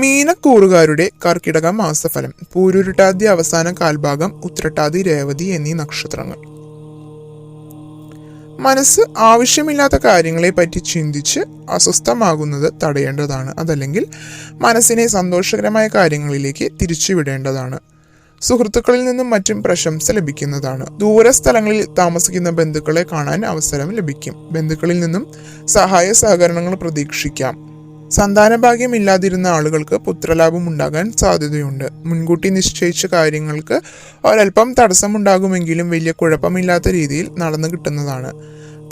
മീനക്കൂറുകാരുടെ കർക്കിടക മാസഫലം പൂരുരുട്ടാതി അവസാന കാൽഭാഗം ഉത്രട്ടാതി രേവതി എന്നീ നക്ഷത്രങ്ങൾ. മനസ്സ് ആവശ്യമില്ലാത്ത കാര്യങ്ങളെപ്പറ്റി ചിന്തിച്ച് അസ്വസ്ഥമാകുന്നത് തടയേണ്ടതാണ്. അതല്ലെങ്കിൽ മനസ്സിനെ സന്തോഷകരമായ കാര്യങ്ങളിലേക്ക് തിരിച്ചുവിടേണ്ടതാണ്. സുഹൃത്തുക്കളിൽ നിന്നും മറ്റും പ്രശംസ ലഭിക്കുന്നതാണ്. ദൂര സ്ഥലങ്ങളിൽ താമസിക്കുന്ന ബന്ധുക്കളെ കാണാൻ അവസരം ലഭിക്കും. ബന്ധുക്കളിൽ നിന്നും സഹായ സഹകരണങ്ങൾ പ്രതീക്ഷിക്കാം. സന്താനഭാഗ്യമില്ലാതിരുന്ന ആളുകൾക്ക് പുത്രലാഭം ഉണ്ടാകാൻ സാധ്യതയുണ്ട്. മുൻകൂട്ടി നിശ്ചയിച്ച കാര്യങ്ങൾക്ക് ഒരൽപ്പം തടസ്സമുണ്ടാകുമെങ്കിലും വലിയ കുഴപ്പമില്ലാത്ത രീതിയിൽ നടന്നു കിട്ടുന്നതാണ്.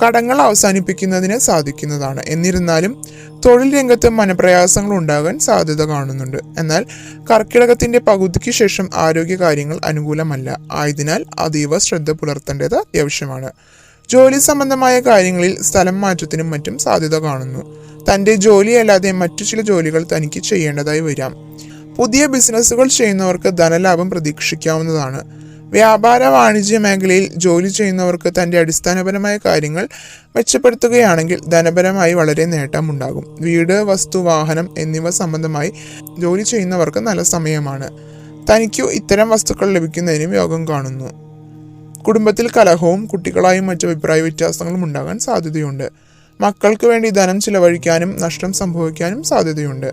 കടങ്ങൾ അവസാനിപ്പിക്കുന്നതിന് സാധിക്കുന്നതാണ്. എന്നിരുന്നാലും തൊഴിൽ രംഗത്ത് മനപ്രയാസങ്ങൾ ഉണ്ടാകാൻ സാധ്യത കാണുന്നുണ്ട്. എന്നാൽ കർക്കിടകത്തിന്റെ പകുതിക്ക് ശേഷം ആരോഗ്യ കാര്യങ്ങൾ അനുകൂലമല്ല. ആയതിനാൽ അതീവ ശ്രദ്ധ പുലർത്തേണ്ടത് അത്യാവശ്യമാണ്. ജോലി സംബന്ധമായ കാര്യങ്ങളിൽ സ്ഥലം മാറ്റത്തിനും മറ്റും സാധ്യത കാണുന്നു. തന്റെ ജോലിയല്ലാതെ മറ്റു ചില ജോലികൾ തനിക്ക് ചെയ്യേണ്ടതായി വരാം. പുതിയ ബിസിനസ്സുകൾ ചെയ്യുന്നവർക്ക് ധനലാഭം പ്രതീക്ഷിക്കാവുന്നതാണ്. വ്യാപാര വാണിജ്യ മേഖലയിൽ ജോലി ചെയ്യുന്നവർക്ക് തന്റെ അടിസ്ഥാനപരമായ കാര്യങ്ങൾ മെച്ചപ്പെടുത്തുകയാണെങ്കിൽ ധനപരമായി വളരെ നേട്ടമുണ്ടാകും. വീട് വസ്തു വാഹനം എന്നിവ സംബന്ധമായി ജോലി ചെയ്യുന്നവർക്ക് നല്ല സമയമാണ്. തനിക്കു ഇത്തരം വസ്തുക്കൾ ലഭിക്കുന്നതിനും യോഗം കാണുന്നു. കുടുംബത്തിൽ കലഹവും കുട്ടികളായും മറ്റു അഭിപ്രായ വ്യത്യാസങ്ങളും ഉണ്ടാകാൻ സാധ്യതയുണ്ട്. മക്കൾക്ക് വേണ്ടി ധനം ചിലവഴിക്കാനും നഷ്ടം സംഭവിക്കാനും സാധ്യതയുണ്ട്.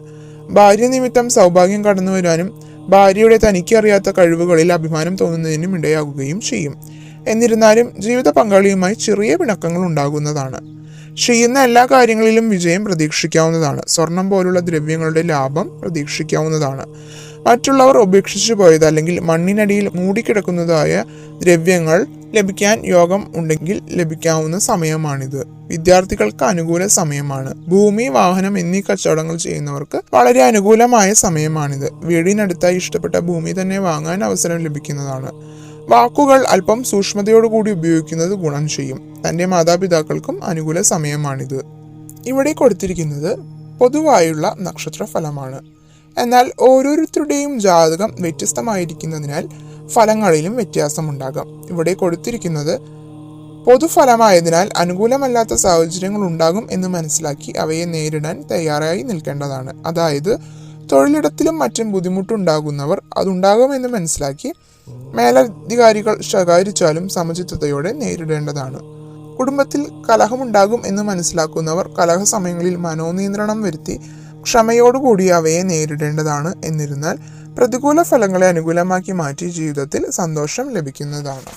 ഭാര്യ നിമിത്തം സൗഭാഗ്യം കടന്നു വരാനും ഭാര്യയുടെ തനിക്ക് അറിയാത്ത കഴിവുകളിൽ അഭിമാനം തോന്നുന്നതിനും ഇടയാകുകയും ചെയ്യും. എന്നിരുന്നാലും ജീവിത പങ്കാളിയുമായി ചെറിയ പിണക്കങ്ങൾ ഉണ്ടാകുന്നതാണ്. ചെയ്യുന്ന എല്ലാ കാര്യങ്ങളിലും വിജയം പ്രതീക്ഷിക്കാവുന്നതാണ്. സ്വർണം പോലുള്ള ദ്രവ്യങ്ങളുടെ ലാഭം പ്രതീക്ഷിക്കാവുന്നതാണ്. മറ്റുള്ളവർ ഉപേക്ഷിച്ചു പോയത് അല്ലെങ്കിൽ മണ്ണിനടിയിൽ മൂടിക്കിടക്കുന്നതായ ദ്രവ്യങ്ങൾ ലഭിക്കാൻ യോഗം ഉണ്ടെങ്കിൽ ലഭിക്കാവുന്ന സമയമാണിത്. വിദ്യാർത്ഥികൾക്ക് അനുകൂല സമയമാണ്. ഭൂമി വാഹനം എന്നീ കച്ചവടങ്ങൾ ചെയ്യുന്നവർക്ക് വളരെ അനുകൂലമായ സമയമാണിത്. വീടിനടുത്തായി ഇഷ്ടപ്പെട്ട ഭൂമി തന്നെ വാങ്ങാൻ അവസരം ലഭിക്കുന്നതാണ്. വാക്കുകൾ അല്പം സൂക്ഷ്മതയോടുകൂടി ഉപയോഗിക്കുന്നത് ഗുണം ചെയ്യും. തന്റെ മാതാപിതാക്കൾക്കും അനുകൂല സമയമാണിത്. ഇവിടെ കൊടുത്തിരിക്കുന്നത് പൊതുവായുള്ള നക്ഷത്ര ഫലമാണ് എന്നാൽ ഓരോരുത്തരുടെയും ജാതകം വ്യത്യസ്തമായിരിക്കുന്നതിനാൽ ഫലങ്ങളിലും വ്യത്യാസമുണ്ടാകാം. ഇവിടെ കൊടുത്തിരിക്കുന്നത് പൊതുഫലമായതിനാൽ അനുകൂലമല്ലാത്ത സാഹചര്യങ്ങൾ ഉണ്ടാകും എന്ന് മനസ്സിലാക്കി അവയെ നേരിടാൻ തയ്യാറായി നിൽക്കേണ്ടതാണ്. അതായത് തൊഴിലിടത്തിലും മറ്റും ബുദ്ധിമുട്ടുണ്ടാകുന്നവർ അതുണ്ടാകുമെന്ന് മനസ്സിലാക്കി മേലധികാരികൾ ശകാരിച്ചാലും സമചിത്തതയോടെ നേരിടേണ്ടതാണ്. കുടുംബത്തിൽ കലഹമുണ്ടാകും എന്ന് മനസ്സിലാക്കുന്നവർ കലഹ സമയങ്ങളിൽ മനോനിയന്ത്രണം വരുത്തി ക്ഷമയോടുകൂടി അവയെ നേരിടേണ്ടതാണ്. എന്നിരുന്നാൽ പ്രതികൂല ഫലങ്ങളെ അനുകൂലമാക്കി മാറ്റി ജീവിതത്തിൽ സന്തോഷം ലഭിക്കുന്നതാണ്.